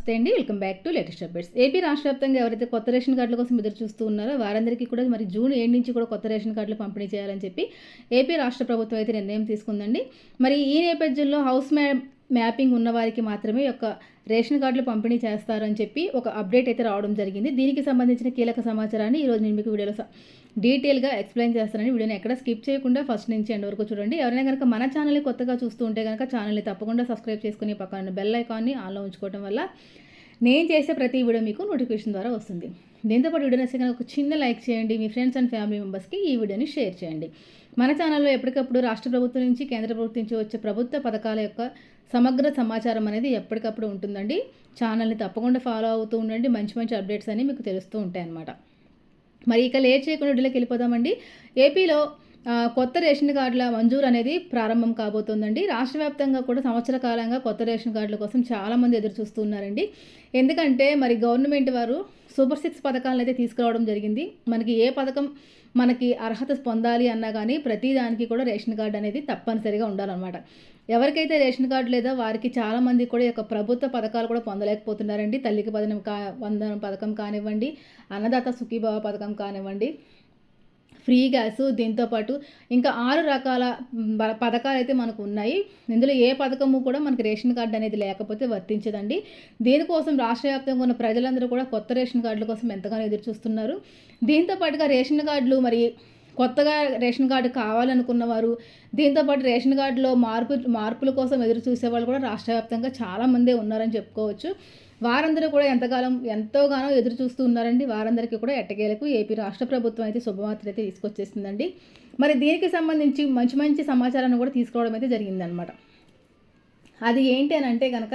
నమస్తే అండి. Welcome back to latest updates AP రాష్ట్ర వ్యాప్తంగా ఎవరైతే కొత్త రేషన్ కార్డుల కోసం ఎదురు చూస్తూ ఉన్నారో వారందరికీ కూడా మరి జూన్ ఏడు నుంచి కూడా కొత్త రేషన్ కార్డులు పంపిణీ చేయాలని చెప్పి ఏపీ రాష్ట్ర ప్రభుత్వం అయితే నిర్ణయం తీసుకుందండి. మరి ఈ నేపథ్యంలో హౌస్ మే మ్యాపింగ్ ఉన్నవారికి మాత్రమే యొక్క రేషన్ కార్డులు పంపిణీ చేస్తారని చెప్పి ఒక అప్డేట్ అయితే రావడం జరిగింది. దీనికి సంబంధించిన కీలక సమాచారాన్ని ఈరోజు నేను మీకు వీడియోలో డీటెయిల్గా ఎక్స్ప్లెయిన్ చేస్తానని వీడియోని ఎక్కడ స్కిప్ చేయకుండా ఫస్ట్ నుంచి ఎండ్ వరకు చూడండి. ఎవరైనా కనుక మన ఛానల్ని కొత్తగా చూస్తూ ఉంటే కనుక ఛానల్ని తప్పకుండా సబ్స్క్రైబ్ చేసుకుని పక్కన బెల్ ఐకాన్ని ఆన్లో ఉంచుకోవడం వల్ల నేను చేసే ప్రతి వీడియో మీకు నోటిఫికేషన్ ద్వారా వస్తుంది. దీంతోపాటు వీడియో నచ్చితే కనుక ఒక చిన్న లైక్ చేయండి. మీ ఫ్రెండ్స్ అండ్ ఫ్యామిలీ మెంబర్స్కి ఈ వీడియోని షేర్ చేయండి. మన ఛానల్లో ఎప్పటికప్పుడు రాష్ట్ర ప్రభుత్వం నుంచి కేంద్ర ప్రభుత్వం నుంచి వచ్చే ప్రభుత్వ పథకాల యొక్క సమగ్ర సమాచారం అనేది ఎప్పటికప్పుడు ఉంటుందండి. ఛానల్ని తప్పకుండా ఫాలో అవుతూ ఉండండి. మంచి మంచి అప్డేట్స్ అని మీకు తెలుస్తూ ఉంటాయి అన్నమాట. మరి ఇక లేట్ చేయకుండా వీడియోకి వెళ్ళిపోదామండి. ఏపీలో కొత్త రేషన్ కార్డుల మంజూరు అనేది ప్రారంభం కాబోతోందండి. రాష్ట్ర వ్యాప్తంగా కూడా సంవత్సర కాలంగా కొత్త రేషన్ కార్డుల కోసం చాలామంది ఎదురు చూస్తున్నారండి ఎందుకంటే మరి గవర్నమెంట్ వారు సూపర్ సిక్స్ పథకాలను అయితే తీసుకురావడం జరిగింది. మనకి ఏ పథకం మనకి అర్హత పొందాలి అన్నా కానీ ప్రతి దానికి కూడా రేషన్ కార్డు అనేది తప్పనిసరిగా ఉండాలన్నమాట. ఎవరికైతే రేషన్ కార్డు లేదో వారికి చాలామంది కూడా యొక్క ప్రభుత్వ పథకాలు కూడా పొందలేకపోతున్నారండి. తల్లికి పదనం కా వందనం పథకం కానివ్వండి అన్నదాత సుఖీభావ పథకం కానివ్వండి ఫ్రీ గ్యాస్ దీంతోపాటు ఇంకా ఆరు రకాల పథకాలు అయితే మనకు ఉన్నాయి ఇందులో ఏ పథకము కూడా మనకి రేషన్ కార్డు అనేది లేకపోతే వర్తించదండి. దీనికోసం రాష్ట్ర వ్యాప్తంగా ఉన్న ప్రజలందరూ కూడా కొత్త రేషన్ కార్డుల కోసం ఎంతగానో ఎదురు చూస్తున్నారు దీంతో పాటుగా రేషన్ కార్డులు మరి కొత్తగా రేషన్ కార్డు కావాలనుకున్న వారు దీంతోపాటు రేషన్ కార్డులో మార్పు మార్పుల కోసం ఎదురు చూసేవాళ్ళు కూడా రాష్ట్ర వ్యాప్తంగా చాలామందే ఉన్నారని చెప్పుకోవచ్చు. వారందరూ కూడా ఎంతకాలం ఎంతోగానో ఎదురు చూస్తూ ఉన్నారండి. వారందరికీ కూడా ఎట్టకేలకు ఏపీ రాష్ట్ర ప్రభుత్వం అయితే శుభవార్త అయితే తీసుకొచ్చేసిందండి. మరి దీనికి సంబంధించి మంచి మంచి సమాచారాన్ని కూడా తీసుకోవడం అయితే జరిగిందనమాట అది ఏంటి అని అంటే కనుక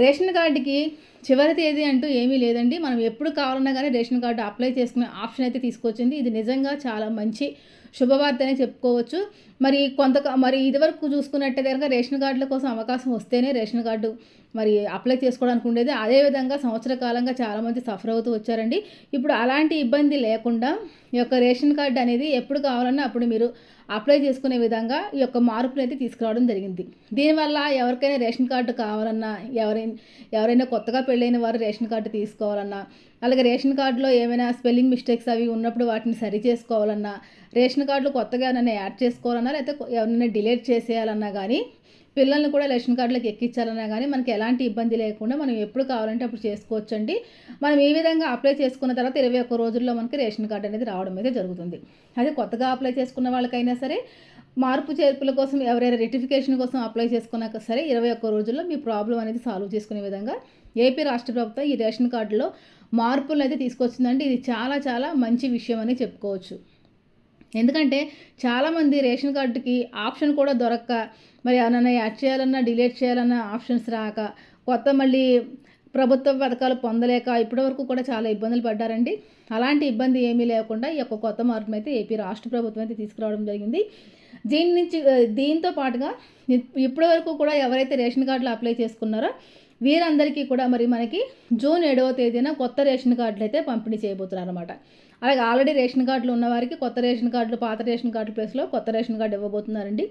రేషన్ కార్డుకి చివరి తేదీ అంటూ ఏమీ లేదండి. మనం ఎప్పుడు కావాలన్నా కానీ రేషన్ కార్డు అప్లై చేసుకునే ఆప్షన్ అయితే తీసుకొచ్చింది. ఇది నిజంగా చాలా మంచి శుభవార్త అనే చెప్పుకోవచ్చు. మరి కొంత మరి ఇదివరకు చూసుకున్నట్టే కనుక రేషన్ కార్డుల కోసం అవకాశం వస్తేనే రేషన్ కార్డు మరి అప్లై చేసుకోవడానికి ఉండేది. అదేవిధంగా సంవత్సర కాలంగా చాలామంది సఫర్ అవుతూ వచ్చారండి. ఇప్పుడు అలాంటి ఇబ్బంది లేకుండా ఈ యొక్క రేషన్ కార్డు అనేది ఎప్పుడు కావాలన్నా అప్పుడు మీరు అప్లై చేసుకునే విధంగా ఈ యొక్క మార్పులు అయితే తీసుకురావడం జరిగింది. దీనివల్ల ఎవరికైనా రేషన్ కార్డు కావాలన్నా ఎవరైనా ఎవరైనా కొత్తగా పెళ్ళైన వారు రేషన్ కార్డు తీసుకోవాలన్నా అలాగే రేషన్ కార్డులో ఏమైనా స్పెల్లింగ్ మిస్టేక్స్ అవి ఉన్నప్పుడు వాటిని సరి చేసుకోవాలన్నా రేషన్ కార్డులు కొత్తగా ఏమైనా యాడ్ చేసుకోవాలన్నా లేకపోతే ఎవరైనా డిలీట్ చేసేయాలన్నా కానీ పిల్లల్ని కూడా రేషన్ కార్డులకు ఎక్కించాలన్నా కానీ మనకి ఎలాంటి ఇబ్బంది లేకుండా మనం ఎప్పుడు కావాలంటే అప్పుడు చేసుకోవచ్చు అండి మనం ఈ విధంగా అప్లై చేసుకున్న తర్వాత ఇరవై ఒక్క రోజుల్లో మనకి రేషన్ కార్డు అనేది రావడం అయితే జరుగుతుంది. అదే కొత్తగా అప్లై చేసుకున్న వాళ్ళకైనా సరే మార్పు చేర్పుల కోసం ఎవరైనా రెటిఫికేషన్ కోసం అప్లై చేసుకున్నాక సరే ఇరవై ఒక్క రోజుల్లో మీ ప్రాబ్లం అనేది సాల్వ్ చేసుకునే విధంగా ఏపీ రాష్ట్ర ప్రభుత్వం ఈ రేషన్ కార్డులో మార్పులు అయితే తీసుకొచ్చిందండి. ఇది చాలా చాలా మంచి విషయం అని చెప్పుకోవచ్చు. ఎందుకంటే చాలామంది రేషన్ కార్డుకి ఆప్షన్ కూడా దొరక్క. మరి ఏమన్నా యాడ్ చేయాలన్నా డిలీట్ చేయాలన్నా ఆప్షన్స్ రాక కొత్త మళ్ళీ ప్రభుత్వ పథకాలు పొందలేక ఇప్పటివరకు కూడా చాలా ఇబ్బందులు పడ్డారండి. అలాంటి ఇబ్బంది ఏమీ లేకుండా ఈ యొక్క కొత్త మార్పును అయితే ఏపీ రాష్ట్ర ప్రభుత్వం అయితే తీసుకురావడం జరిగింది. దీని నుంచి దీంతో పాటుగా ఇప్పటివరకు కూడా ఎవరైతే రేషన్ కార్డులు అప్లై చేసుకున్నారో వీరందరికీ కూడా మరి మనకి జూన్ ఏడవ తేదీన కొత్త రేషన్ కార్డులు అయితే పంపిణీ చేయబోతున్నారు అనమాట అలాగే ఆల్రెడీ రేషన్ కార్డులు ఉన్న వారికి కొత్త రేషన్ కార్డులు పాత రేషన్ కార్డు ప్లేస్లో కొత్త రేషన్ కార్డు ఇవ్వబోతున్నారండి.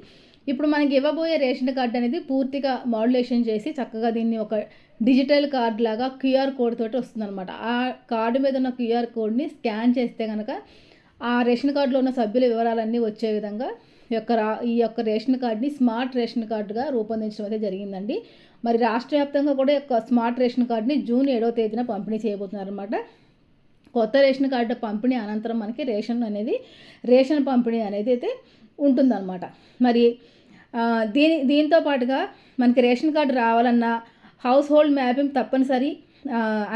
ఇప్పుడు మనకి ఇవ్వబోయే రేషన్ కార్డు అనేది పూర్తిగా మాడ్యులేషన్ చేసి చక్కగా దీన్ని ఒక డిజిటల్ కార్డు లాగా క్యూఆర్ కోడ్ తోటి వస్తుందన్నమాట. ఆ కార్డు మీద ఉన్న క్యూఆర్ కోడ్ని స్కాన్ చేస్తే కనుక ఆ రేషన్ కార్డులో ఉన్న సభ్యుల వివరాలన్నీ వచ్చే విధంగా ఈ యొక్క రా ఈ యొక్క రేషన్ కార్డుని స్మార్ట్ రేషన్ కార్డుగా రూపొందించడం అయితే జరిగిందండి. మరి రాష్ట్ర వ్యాప్తంగా కూడా యొక్క స్మార్ట్ రేషన్ కార్డుని జూన్ ఏడవ తేదీన పంపిణీ చేయబోతున్నారన్నమాట. కొత్త రేషన్ కార్డు పంపిణీ అనంతరం మనకి రేషన్ అనేది రేషన్ పంపిణీ అనేది అయితే ఉంటుందన్నమాట. మరి దీని దీంతో పాటుగా మనకి రేషన్ కార్డు రావాలన్నా హౌస్ హోల్డ్ మ్యాపింగ్ తప్పనిసరి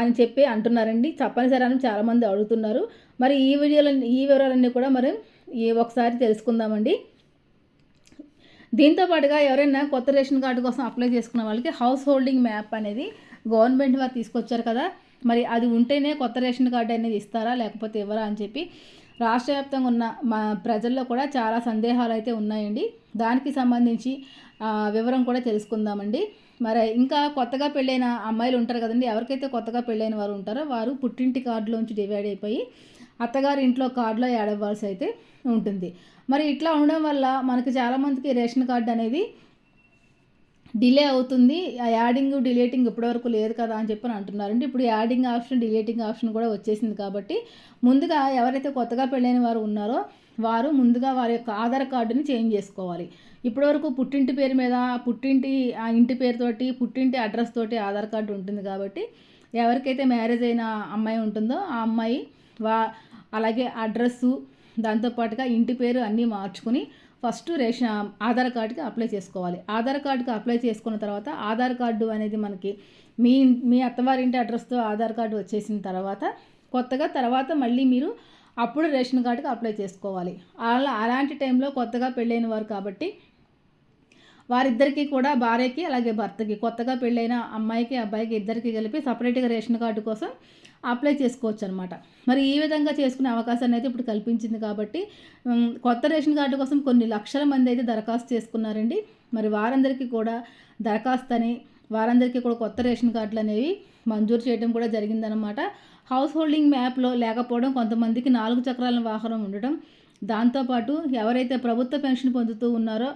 అని చెప్పి అంటున్నారండి. తప్పనిసరి అని చాలామంది అడుగుతున్నారు. మరి ఈ వీడియోలో ఈ వివరాలన్నీ కూడా మరి ఈ ఒకసారి తెలుసుకుందామండి. దీంతో పాటుగా ఎవరైనా కొత్త రేషన్ కార్డు కోసం అప్లై చేసుకున్న వాళ్ళకి హౌస్ హోల్డింగ్ మ్యాప్ అనేది గవర్నమెంట్ వారు తీసుకొచ్చారు కదా. మరి అది ఉంటేనే కొత్త రేషన్ కార్డు అనేది ఇస్తారా లేకపోతే ఇవ్వరా అని చెప్పి రాష్ట్ర వ్యాప్తంగా ఉన్న మా ప్రజల్లో కూడా చాలా సందేహాలు అయితే ఉన్నాయండి. దానికి సంబంధించి వివరం కూడా తెలుసుకుందామండి. మరి ఇంకా కొత్తగా పెళ్ళైన అమ్మాయిలు ఉంటారు కదండి ఎవరికైతే కొత్తగా పెళ్ళైన వారు ఉంటారో వారు పుట్టింటి కార్డులోంచి డివైడ్ అయిపోయి అత్తగారి ఇంట్లో కార్డులో యాడ్ అవ్వాల్సి అయితే ఉంటుంది. మరి ఇట్లా ఉండడం వల్ల మనకి చాలామందికి రేషన్ కార్డు అనేది డిలే అవుతుంది. ఆ యాడింగ్ డిలేటింగ్ ఇప్పటివరకు లేదు కదా అని చెప్పి అంటున్నారు అంటే ఇప్పుడు యాడింగ్ ఆప్షన్ డిలేటింగ్ ఆప్షన్ కూడా వచ్చేసింది కాబట్టి ముందుగా ఎవరైతే కొత్తగా పెళ్ళైన వారు ఉన్నారో వారు ముందుగా వారి యొక్క ఆధార్ కార్డుని చేంజ్ చేసుకోవాలి. ఇప్పటివరకు పుట్టింటి పేరు మీద పుట్టింటి ఆ ఇంటి పేరుతోటి పుట్టింటి అడ్రస్ తోటి ఆధార్ కార్డు ఉంటుంది కాబట్టి ఎవరికైతే మ్యారేజ్ అయిన అమ్మాయి ఉంటుందో ఆ అమ్మాయి వా అలాగే అడ్రస్సు దాంతోపాటుగా ఇంటి పేరు అన్నీ మార్చుకుని ఫస్ట్ రేషన్ ఆధార్ కార్డుకి అప్లై చేసుకోవాలి. ఆధార్ కార్డుకి అప్లై చేసుకున్న తర్వాత ఆధార్ కార్డు అనేది మనకి మీ మీ అత్తవారింటి అడ్రస్తో ఆధార్ కార్డు వచ్చేసిన తర్వాత కొత్తగా తర్వాత మళ్ళీ మీరు అప్పుడు రేషన్ కార్డుకి అప్లై చేసుకోవాలి. అలా అలాంటి టైంలో కొత్తగా పెళ్ళైన వారు కాబట్టి వారిద్దరికీ కూడా భార్యకి అలాగే భర్తకి కొత్తగా పెళ్ళైన అమ్మాయికి అబ్బాయికి ఇద్దరికి కలిపి సపరేట్గా రేషన్ కార్డు కోసం అప్లై చేసుకోవచ్చు అనమాట మరి ఈ విధంగా చేసుకునే అవకాశాన్ని అయితే ఇప్పుడు కల్పించింది కాబట్టి కొత్త రేషన్ కార్డు కోసం కొన్ని లక్షల మంది అయితే దరఖాస్తు చేసుకున్నారండి. మరి వారందరికీ కూడా దరఖాస్తు అని వారందరికీ కూడా కొత్త రేషన్ కార్డులు అనేవి మంజూరు చేయడం కూడా జరిగిందనమాట హౌస్ హోల్డింగ్ మ్యాప్లో లేకపోవడం కొంతమందికి నాలుగు చక్రాల వాహనం ఉండడం దాంతోపాటు ఎవరైతే ప్రభుత్వ పెన్షన్ పొందుతూ ఉన్నారో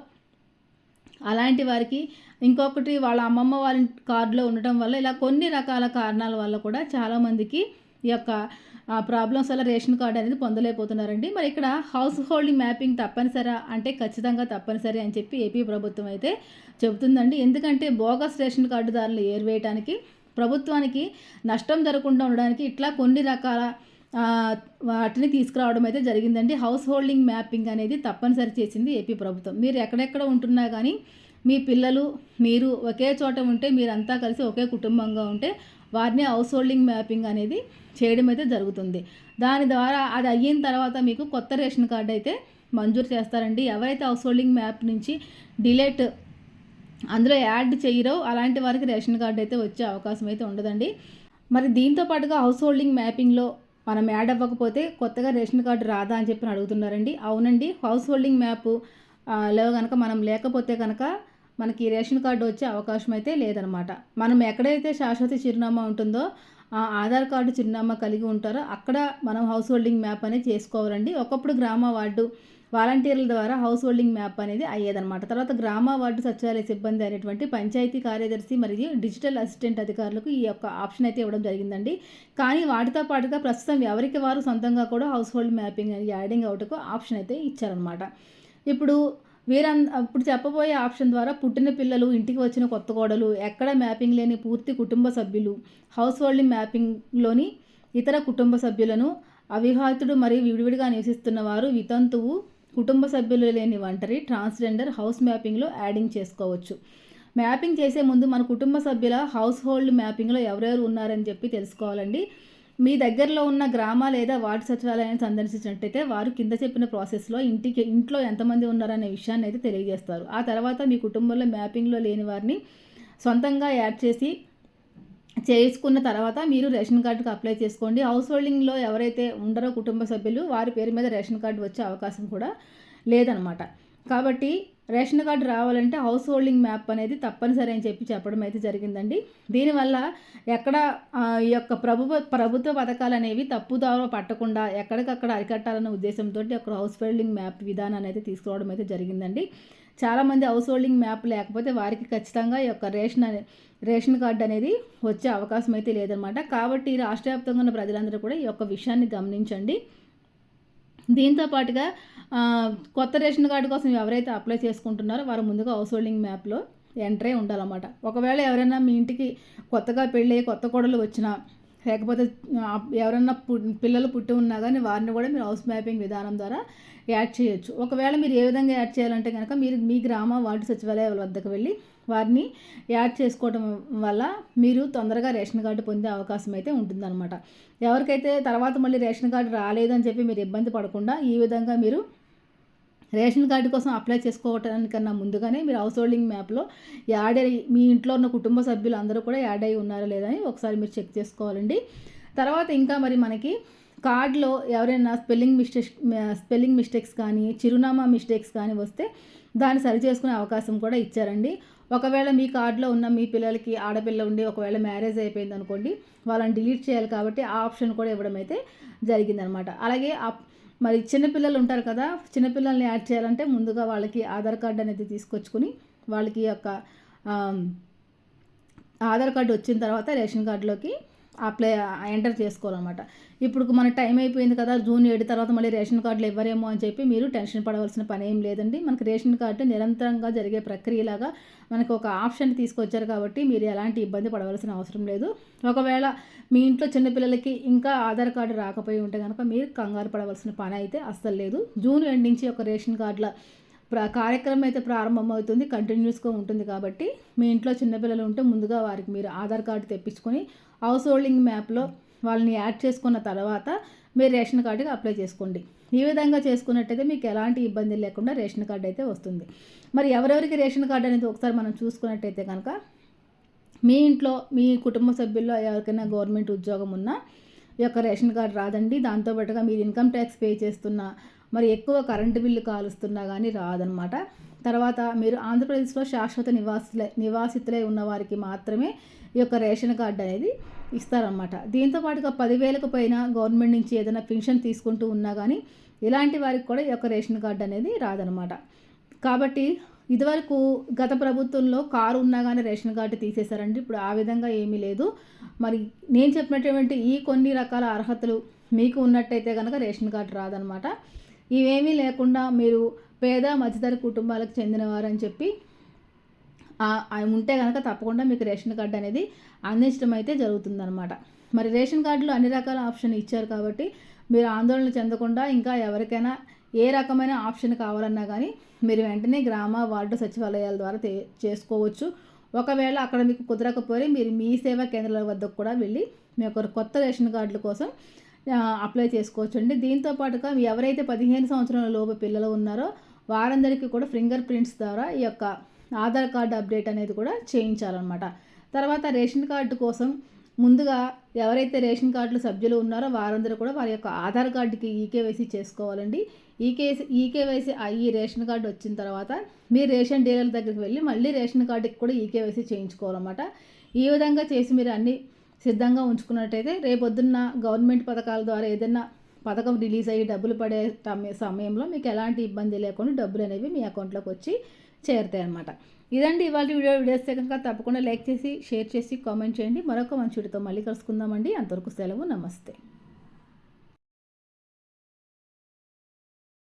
అలాంటి వారికి ఇంకొకటి వాళ్ళ అమ్మమ్మ వాళ్ళ కార్డులో ఉండటం వల్ల ఇలా కొన్ని రకాల కారణాల వల్ల కూడా చాలామందికి ఈ యొక్క ప్రాబ్లమ్స్ వల్ల రేషన్ కార్డు అనేది పొందలేకపోతున్నారండి. మరి ఇక్కడ హౌస్ హోల్డింగ్ మ్యాపింగ్ తప్పనిసరా? అంటే ఖచ్చితంగా తప్పనిసరి అని చెప్పి ఏపీ ప్రభుత్వం అయితే చెబుతుందండి. ఎందుకంటే బోగస్ రేషన్ కార్డుదారులు ఏర్వేయటానికి ప్రభుత్వానికి నష్టం జరగకుండా ఉండడానికి ఇట్లా కొన్ని రకాల వాటిని తీసుకురావడం అయితే జరిగిందండి. హౌస్ హోల్డింగ్ మ్యాపింగ్ అనేది తప్పనిసరి చేసింది ఏపీ ప్రభుత్వం. మీరు ఎక్కడెక్కడ ఉంటున్నా కానీ మీ పిల్లలు మీరు ఒకే చోట ఉంటే మీరంతా కలిసి ఒకే కుటుంబంగా ఉంటే వారిని హౌస్ హోల్డింగ్ మ్యాపింగ్ అనేది చేయడం అయితే జరుగుతుంది. దాని ద్వారా అది అయిన తర్వాత మీకు కొత్త రేషన్ కార్డు అయితే మంజూరు చేస్తారండి. ఎవరైతే హౌస్ హోల్డింగ్ మ్యాప్ నుంచి డిలేట్ అందులో యాడ్ చేయరో అలాంటి వారికి రేషన్ కార్డు అయితే వచ్చే అవకాశం అయితే ఉండదండి. మరి దీంతో పాటుగా హౌస్ హోల్డింగ్ మ్యాపింగ్లో మనం యాడ్ అవ్వకపోతే కొత్తగా రేషన్ కార్డు రాదా అని చెప్పి అడుగుతున్నారండి. అవునండి హౌస్ హోల్డింగ్ మ్యాప్లో కనుక మనం లేకపోతే కనుక మనకి రేషన్ కార్డు వచ్చే అవకాశం అయితే లేదనమాట. మనం ఎక్కడైతే శాశ్వత చిరునామా ఉంటుందో ఆ ఆధార్ కార్డు చిరునామా కలిగి ఉంటారో అక్కడ మనం హౌస్ హోల్డింగ్ మ్యాప్ అనేది చేసుకోవాలండి. ఒకప్పుడు గ్రామ వార్డు వాలంటీర్ల ద్వారా హౌస్ హోల్డింగ్ మ్యాప్ అనేది అయ్యేదన్నమాట. తర్వాత గ్రామ వార్డు సచివాలయ సిబ్బంది అనేటువంటి పంచాయతీ కార్యదర్శి మరియు డిజిటల్ అసిస్టెంట్ అధికారులకు ఈ యొక్క ఆప్షన్ అయితే ఇవ్వడం జరిగిందండి. కానీ వాటితో పాటుగా ప్రస్తుతం ఎవరికి వారు సొంతంగా కూడా హౌస్ హోల్డ్ మ్యాపింగ్ యాడింగ్ అవుట్కు ఆప్షన్ అయితే ఇచ్చారనమాట ఇప్పుడు వీరం ఇప్పుడు చెప్పబోయే ఆప్షన్ ద్వారా పుట్టిన పిల్లలు ఇంటికి వచ్చిన కొత్త కోడలు ఎక్కడ మ్యాపింగ్ లేని పూర్తి కుటుంబ సభ్యులు హౌస్ హోల్డింగ్ మ్యాపింగ్లోని ఇతర కుటుంబ సభ్యులను అవివాహితుడు మరియు విడివిడిగా నివసిస్తున్న వారు వితంతువు కుటుంబ సభ్యులు లేని ఒంటరి ట్రాన్స్జెండర్ హౌస్ మ్యాపింగ్లో యాడింగ్ చేసుకోవచ్చు. మ్యాపింగ్ చేసే ముందు మన కుటుంబ సభ్యుల హౌస్ హోల్డ్ మ్యాపింగ్లో ఎవరెవరు ఉన్నారని చెప్పి తెలుసుకోవాలండి. మీ దగ్గరలో ఉన్న గ్రామ లేదా వార్డు సచివాలయాన్ని సందర్శించినట్టయితే వారు కింద చెప్పిన ప్రాసెస్లో ఇంటికి ఇంట్లో ఎంతమంది ఉన్నారనే విషయాన్ని అయితే తెలియజేస్తారు. ఆ తర్వాత మీ కుటుంబంలో మ్యాపింగ్లో లేని వారిని సొంతంగా యాడ్ చేసి చేసుకున్న తర్వాత మీరు రేషన్ కార్డుకి అప్లై చేసుకోండి. హౌస్ హోల్డింగ్లో ఎవరైతే ఉండరో కుటుంబ సభ్యులు వారి పేరు మీద రేషన్ కార్డు వచ్చే అవకాశం కూడా లేదనమాట. కాబట్టి రేషన్ కార్డు రావాలంటే హౌస్ హోల్డింగ్ మ్యాప్ అనేది తప్పనిసరి అని చెప్పి చెప్పడం అయితే జరిగిందండి. దీనివల్ల ఎక్కడ ఈ యొక్క ప్రభుత్వ ప్రభుత్వ పథకాలు అనేవి తప్పుదారో పట్టకుండా ఎక్కడికక్కడ అరికట్టాలన్న ఉద్దేశంతో ఒక హౌస్ హోల్డింగ్ మ్యాప్ విధానాన్ని అయితే తీసుకోవడం అయితే జరిగిందండి. చాలామంది హౌస్ హోల్డింగ్ మ్యాప్ లేకపోతే వారికి ఖచ్చితంగా ఈ యొక్క రేషన్ రేషన్ కార్డు అనేది వచ్చే అవకాశం అయితే లేదనమాట. కాబట్టి రాష్ట్ర వ్యాప్తంగా ఉన్న ప్రజలందరూ కూడా ఈ యొక్క విషయాన్ని గమనించండి. దీంతో పాటుగా కొత్త రేషన్ కార్డు కోసం ఎవరైతే అప్లై చేసుకుంటున్నారో వారు ముందుగా హౌస్ హోల్డింగ్ మ్యాప్లో ఎంట్రీ ఉండాలన్నమాట. ఒకవేళ ఎవరైనా మీ ఇంటికి కొత్తగా పెళ్ళి కొత్త కోడలు వచ్చినా లేకపోతే ఎవరన్నా పిల్లలు పుట్టి ఉన్నా కానీ వారిని కూడా మీరు హౌస్ మ్యాపింగ్ విధానం ద్వారా యాడ్ చేయొచ్చు. ఒకవేళ మీరు ఏ విధంగా యాడ్ చేయాలంటే కనుక మీరు మీ గ్రామ వార్డు సచివాలయాల వద్దకు వెళ్ళి వారిని యాడ్ చేసుకోవడం వల్ల మీరు తొందరగా రేషన్ కార్డు పొందే అవకాశం అయితే ఉంటుందన్నమాట. ఎవరికైతే తర్వాత మళ్ళీ రేషన్ కార్డు రాలేదని చెప్పి మీరు ఇబ్బంది పడకుండా ఈ విధంగా మీరు రేషన్ కార్డు కోసం అప్లై చేసుకోవటానికన్నా ముందుగానే మీరు హౌస్ హోల్డింగ్ మ్యాప్లో యాడ్ అయ్యి మీ ఇంట్లో ఉన్న కుటుంబ సభ్యులు అందరూ కూడా యాడ్ అయ్యి ఉన్నారో లేదని ఒకసారి మీరు చెక్ చేసుకోవాలండి. తర్వాత ఇంకా మరి మనకి కార్డులో ఎవరైనా స్పెల్లింగ్ మిస్టేక్స్ స్పెల్లింగ్ మిస్టేక్స్ కానీ చిరునామా మిస్టేక్స్ కానీ వస్తే దాన్ని సరి చేసుకునే అవకాశం కూడా ఇచ్చారండి. ఒకవేళ మీ కార్డులో ఉన్న మీ పిల్లలకి ఆడపిల్ల ఉండి ఒకవేళ మ్యారేజ్ అయిపోయింది అనుకోండి వాళ్ళని డిలీట్ చేయాలి కాబట్టి ఆ ఆప్షన్ కూడా ఇవ్వడం అయితే జరిగిందనమాట. అలాగే మరి చిన్నపిల్లలు ఉంటారు కదా చిన్నపిల్లల్ని యాడ్ చేయాలంటే ముందుగా వాళ్ళకి ఆధార్ కార్డు అనేది తీసుకొచ్చుకుని వాళ్ళకి యొక్క ఆధార్ కార్డు వచ్చిన తర్వాత రేషన్ కార్డులోకి అప్లై ఎంటర్ చేసుకోవాలన్నమాట. ఇప్పుడు మన టైం అయిపోయింది కదా జూన్ ఏడు తర్వాత మళ్ళీ రేషన్ కార్డులు ఇవ్వరేమో అని చెప్పి మీరు టెన్షన్ పడవలసిన పని ఏం లేదండి. మనకి రేషన్ కార్డు నిరంతరంగా జరిగే ప్రక్రియలాగా మనకు ఒక ఆప్షన్ తీసుకొచ్చారు కాబట్టి మీరు ఎలాంటి ఇబ్బంది పడవలసిన అవసరం లేదు. ఒకవేళ మీ ఇంట్లో చిన్నపిల్లలకి ఇంకా ఆధార్ కార్డు రాకపోయి ఉంటే కనుక మీరు కంగారు పడవలసిన పని అయితే అస్సలు లేదు. జూన్ ఎండ్ నుంచి ఒక రేషన్ కార్డుల ప్ర కార్యక్రమం అయితే ప్రారంభమవుతుంది కంటిన్యూస్గా ఉంటుంది కాబట్టి మీ ఇంట్లో చిన్నపిల్లలు ఉంటే ముందుగా వారికి మీరు ఆధార్ కార్డు తెప్పించుకొని హౌస్ హోల్డింగ్ మ్యాప్లో వాళ్ళని యాడ్ చేసుకున్న తర్వాత మీరు రేషన్ కార్డుకి అప్లై చేసుకోండి. ఈ విధంగా చేసుకున్నట్టయితే మీకు ఎలాంటి ఇబ్బంది లేకుండా రేషన్ కార్డు అయితే వస్తుంది. మరి ఎవరెవరికి రేషన్ కార్డు అనేది ఒకసారి మనం చూసుకున్నట్టయితే కనుక మీ ఇంట్లో మీ కుటుంబ సభ్యుల్లో ఎవరికైనా గవర్నమెంట్ ఉద్యోగం ఉన్నా ఈ యొక్క రేషన్ కార్డు రాదండి. దాంతోపాటుగా మీరు ఇన్కమ్ ట్యాక్స్ పే చేస్తున్నా మరి ఎక్కువ కరెంటు బిల్లు కాలుస్తున్నా కానీ రాదనమాట తర్వాత మీరు ఆంధ్రప్రదేశ్లో శాశ్వత నివాసులే నివాసితులై ఉన్న వారికి మాత్రమే ఈ యొక్క రేషన్ కార్డు అనేది ఇస్తారనమాట దీంతో పాటుగా పదివేలకు పైన గవర్నమెంట్ నుంచి ఏదైనా పెన్షన్ తీసుకుంటూ ఉన్నా కానీ ఇలాంటి వారికి కూడా ఈ యొక్క రేషన్ కార్డు అనేది రాదనమాట కాబట్టి ఇదివరకు గత ప్రభుత్వంలో కారు ఉన్నా కానీ రేషన్ కార్డు తీసేశారండి. ఇప్పుడు ఆ విధంగా ఏమీ లేదు. మరి నేను చెప్పినటువంటి ఈ కొన్ని రకాల అర్హతలు మీకు ఉన్నట్టయితే కనుక రేషన్ కార్డు రాదనమాట ఇవేమీ లేకుండా మీరు పేద మధ్యతర కుటుంబాలకు చెందినవారని చెప్పి ఉంటే కనుక తప్పకుండా మీకు రేషన్ కార్డు అనేది అందించడం అయితే జరుగుతుందనమాట మరి రేషన్ కార్డులో అన్ని రకాల ఆప్షన్ ఇచ్చారు కాబట్టి మీరు ఆందోళన చెందకుండా ఇంకా ఎవరికైనా ఏ రకమైన ఆప్షన్ కావాలన్నా కానీ మీరు వెంటనే గ్రామ వార్డు సచివాలయాల ద్వారా చేసుకోవచ్చు. ఒకవేళ అక్కడ మీకు కుదరకపోయి మీరు మీ సేవా కేంద్రాల వద్దకు కూడా వెళ్ళి మీ యొక్క కొత్త రేషన్ కార్డుల కోసం అప్లై చేసుకోవచ్చు అండి. దీంతో పాటుగా ఎవరైతే పదిహేను సంవత్సరాల లోపు పిల్లలు ఉన్నారో వారందరికీ కూడా ఫింగర్ ప్రింట్స్ ద్వారా ఈ యొక్క ఆధార్ కార్డు అప్డేట్ అనేది కూడా చేయించాలన్నమాట. తర్వాత రేషన్ కార్డు కోసం ముందుగా ఎవరైతే రేషన్ కార్డులు సభ్యులు ఉన్నారో వారందరూ కూడా వారి యొక్క ఆధార్ కార్డుకి ఈకేవైసీ చేసుకోవాలండి. ఈకేసీ ఈకేవైసీ అయ్యి రేషన్ కార్డు వచ్చిన తర్వాత మీరు రేషన్ డీలర్ దగ్గరికి వెళ్ళి మళ్ళీ రేషన్ కార్డుకి కూడా ఈకేవైసీ చేయించుకోవాలన్నమాట. ఈ విధంగా చేసి మీరు అన్ని సిద్ధంగా ఉంచుకున్నట్టయితే రేపొద్దున్న గవర్నమెంట్ పథకాల ద్వారా ఏదైనా పథకం రిలీజ్ అయ్యి డబ్బులు పడే సమయంలో మీకు ఎలాంటి ఇబ్బంది లేకుండా డబ్బులు అనేవి మీ అకౌంట్లోకి వచ్చి చేరుతాయి అనమాట ఇదండి ఇవాళ వీడియో. వీడియోస్ కనుక తప్పకుండా లైక్ చేసి షేర్ చేసి కామెంట్ చేయండి. మరొక మంచి వీడియోతో మళ్ళీ కలుసుకుందామండి. అంతవరకు సెలవు. నమస్తే.